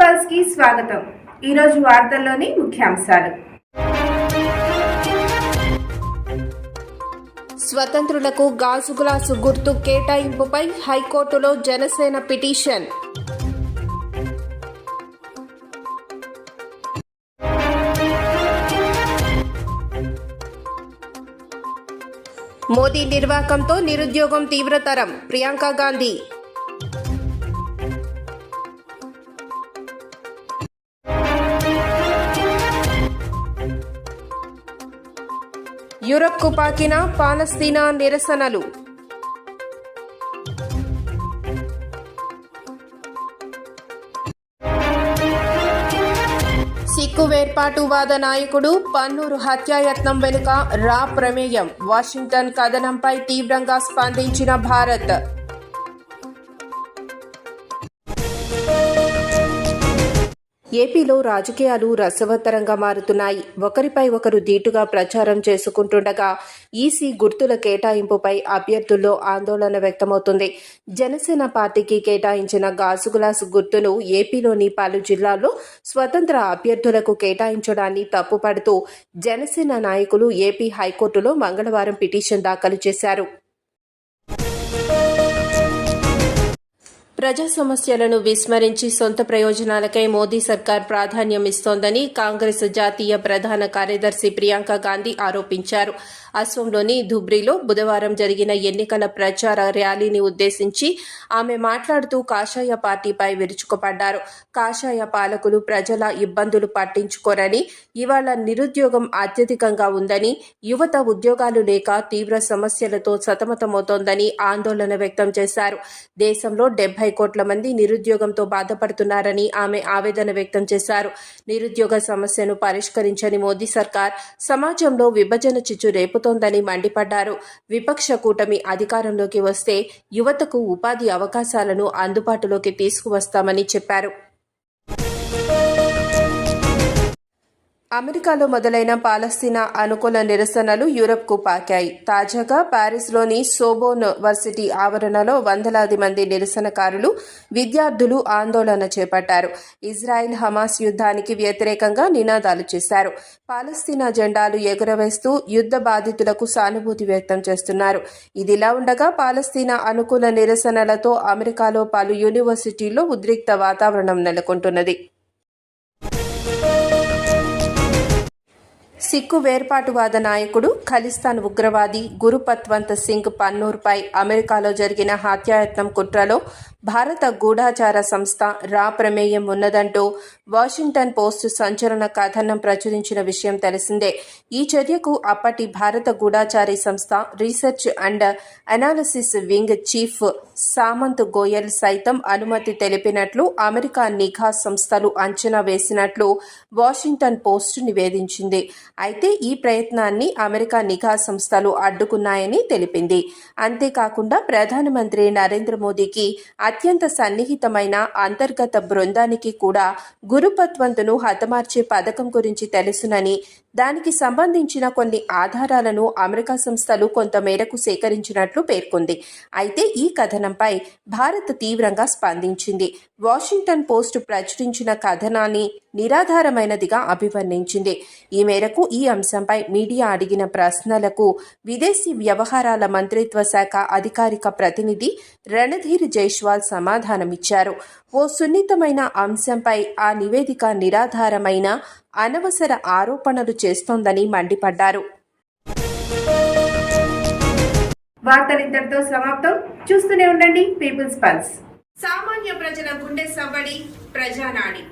పల్స్కి స్వాగతం. ఈరోజు వార్తల్లోని ముఖ్యాంశాలు. స్వతంత్రులకు గాజు గ్లాసు గుర్తు కేటాయింపుపై హైకోర్టులో జనసేన పిటిషన్. మోదీ నిర్వాకంతో నిరుద్యోగం తీవ్రతరం. ప్రియాంక గాంధీ యూరప్కు పాకిన పాలస్తీనా నిరసనలు. సిక్కు వేర్పాటువాద నాయకుడు పన్నూరు హత్యాయత్నం వెనుక రా ప్రమేయం. వాషింగ్టన్ కథనంపై తీవ్రంగా స్పందించిన భారత్. ఏపీలో రాజకీయాలు రసవత్తరంగా మారుతున్నాయి. ఒకరిపై ఒకరు ధీటుగా ప్రచారం చేసుకుంటుండగా ఈసీ గుర్తుల కేటాయింపుపై అభ్యర్థుల్లో ఆందోళన వ్యక్తమవుతుంది. జనసేన పార్టీకి కేటాయించిన గాసుగ్లాసు గుర్తును ఏపీలోని పలు జిల్లాల్లో స్వతంత్ర అభ్యర్థులకు కేటాయించడాన్ని తప్పుపడుతూ జనసేన నాయకులు ఏపీ హైకోర్టులో మంగళవారం పిటిషన్ దాఖలు చేశారు. ప్రజా సమస్యలను విస్మరించి సొంత ప్రయోజనాలకై మోదీ సర్కార్ ప్రాధాన్యం ఇస్తోందని కాంగ్రెస్ జాతీయ ప్రధాన కార్యదర్శి ప్రియాంక గాంధీ ఆరోపించారు. అస్సోంలోని ధుబ్రీలో బుధవారం జరిగిన ఎన్నికల ప్రచార ర్యాలీని ఉద్దేశించి ఆమె మాట్లాడుతూ కాషాయ పార్టీపై విరుచుకుపడ్డారు. కాషాయ పాలకులు ప్రజల ఇబ్బందులు పట్టించుకోరని ఇవాళ నిరుద్యోగం అత్యధికంగా ఉందని యువత ఉద్యోగాలు లేక తీవ్ర సమస్యలతో సతమతమవుతోందని ఆందోళన వ్యక్తం చేశారు. దేశంలో డెబ్బై కోట్ల మంది నిరుద్యోగంతో బాధపడుతున్నారని ఆమె ఆవేదన వ్యక్తం చేశారు. నిరుద్యోగ సమస్యను పరిష్కరించని మోదీ సర్కార్ సమాజంలో విభజన చిచ్చు రేపుతోందని మండిపడ్డారు. విపక్ష కూటమి అధికారంలోకి వస్తే యువతకు ఉపాధి అవకాశాలను అందుబాటులోకి తీసుకువస్తామని చెప్పారు. అమెరికాలో మొదలైన పాలస్తీనా అనుకూల నిరసనలు యూరప్కు పాకాయి. తాజాగా ప్యారిస్లోని సోబోన్ వర్సిటీ ఆవరణలో వందలాది మంది నిరసనకారులు విద్యార్థులు ఆందోళన చేపట్టారు. ఇజ్రాయెల్ హమాస్ యుద్ధానికి వ్యతిరేకంగా నినాదాలు చేశారు. పాలస్తీనా జెండాలు ఎగురవేస్తూ యుద్ధ బాధితులకు సానుభూతి వ్యక్తం చేస్తున్నారు. ఇదిలా ఉండగా పాలస్తీనా అనుకూల నిరసనలతో అమెరికాలో పలు యూనివర్సిటీల్లో ఉద్రిక్త వాతావరణం నెలకొంటున్నది. సిక్కు వేర్పాటువాద నాయకుడు ఖలిస్తాన్ ఉగ్రవాది గురుపత్వంత్ సింగ్ పన్నూర్పై అమెరికాలో జరిగిన హత్యాయత్నం కుట్రలో భారత గూఢాచార సంస్థ రా ప్రమేయం ఉన్నదంటూ వాషింగ్టన్ పోస్ట్ సంచలన కథనం ప్రచురించిన విషయం తెలిసిందే. ఈ చర్యకు అప్పటి భారత గూఢాచారి సంస్థ research and analysis wing chief Samant Goel సైతం అనుమతి తెలిపినట్లు అమెరికా నిఘా సంస్థలు అంచనా వేసినట్లు వాషింగ్టన్ పోస్ట్ నివేదించింది. అయితే ఈ ప్రయత్నాన్ని అమెరికా నిఘా సంస్థలు అడ్డుకున్నాయని తెలిపింది. అంతేకాకుండా ప్రధానమంత్రి నరేంద్ర మోదీకి అత్యంత సన్నిహితమైన అంతర్గత బృందానికి కూడా గురుపత్వంతును హతమార్చే పథకం గురించి తెలుసునని దానికి సంబంధించిన కొన్ని ఆధారాలను అమెరికా సంస్థలు కొంతమేరకు సేకరించినట్లు పేర్కొంది. అయితే ఈ కథనంపై భారత్ తీవ్రంగా స్పందించింది. వాషింగ్టన్ పోస్ట్ ప్రచురించిన కథనాన్ని నిరాధారమైనదిగా అభివర్ణించింది. ఈ మేరకు ఈ అంశంపై మీడియా అడిగిన ప్రశ్నలకు విదేశీ వ్యవహారాల మంత్రిత్వ శాఖ అధికారిక ప్రతినిధి రణధీర్ జైష్వాల్ సమాధానమిచ్చారు. ఓ సున్నితమైన అంశంపై ఆ నివేదిక నిరాధారమైన అనవసర ఆరోపణలు చేస్తోందని మండిపడ్డారు. వార్తలు ఇంతటితో సమాప్తం. చూస్తూనే ఉండండి పీపుల్స్ పల్స్. సామాన్య ప్రజల గుండె సవ్వడి ప్రజానాడి.